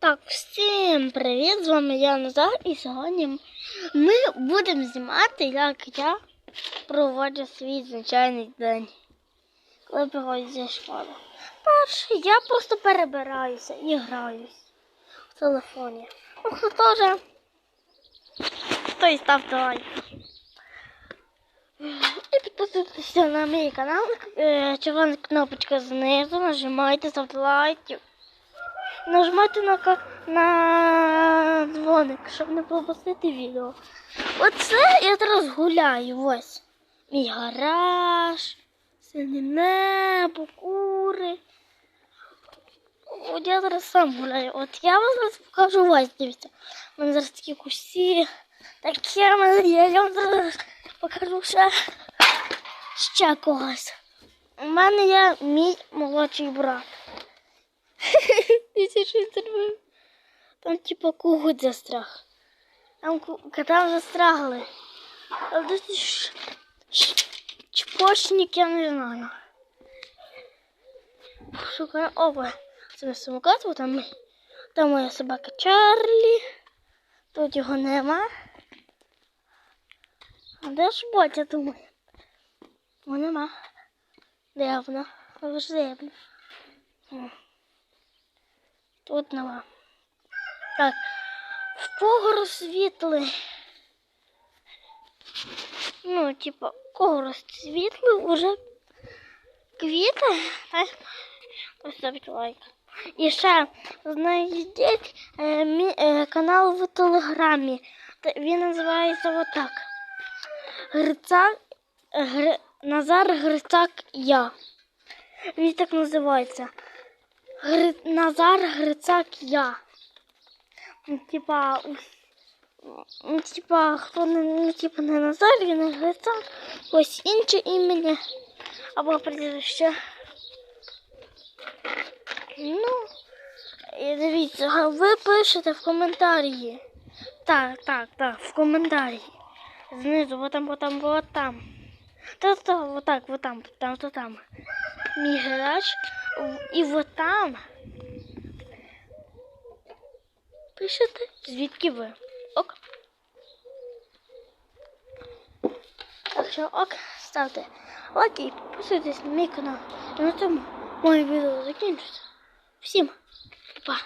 Так, всім привіт! З вами я Назар і сьогодні ми будемо знімати, як я проводжу свій звичайний день, коли приходжу зі школи. Перше, я просто перебираюся і граюсь в телефоні. Ну, хто теж, той ставте лайк. І підписуйтеся на мій канал. Е, Червона кнопочка знизу, нажимайте, ставте лайки. Нажимайте на, на дзвоник, щоб не пропустити відео. Оце я зараз гуляю. Ось. Мій гараж, сине небо, кури. От я зараз сам гуляю. От я вам зараз покажу ось, дивіться. У мене зараз такі кусі. Таке мене. Я вам зараз покажу ще, ще когось. У мене є мій молодший брат. Дивіться, що він зробив. Там типа когуть застряг. Там кота застрягли. А десь ш- ш- чпочник, я не знаю. Шукаю. Опа. Це самокат, бо там, там моя собака Чарлі. Тут його нема. А де ж ботя, думаю? О, нема. Де вона? Завжди. О. Тут нема. Так. В кого розсвітли? Ну, типа, кого розсвітли уже квіти? Так? Поставте лайк. І ще знайдіть е, мій, е, канал в Телеграмі. Він називається отак. Грицак, Гри, Назар Грицак Я. Він так називається. Гри... Назар Грицак я. Ну, Типа, ну, типа, хто не, ну, типа, не Назар, він не Грицак, ось інше імені. Або прізвище. Ну, і дивіться, ви пишете в коментарі. Так, так, так, в коментарі. Знизу, вот там, вот там, вот там. Та, та, вот так, вот там, там, то там. Мій грач. І вот там. Пишете, звідки ви. Ок. Так що ок, ставте лайки і підписуйтесь на мій канал. І на цьому моє відео закінчиться. Всім па!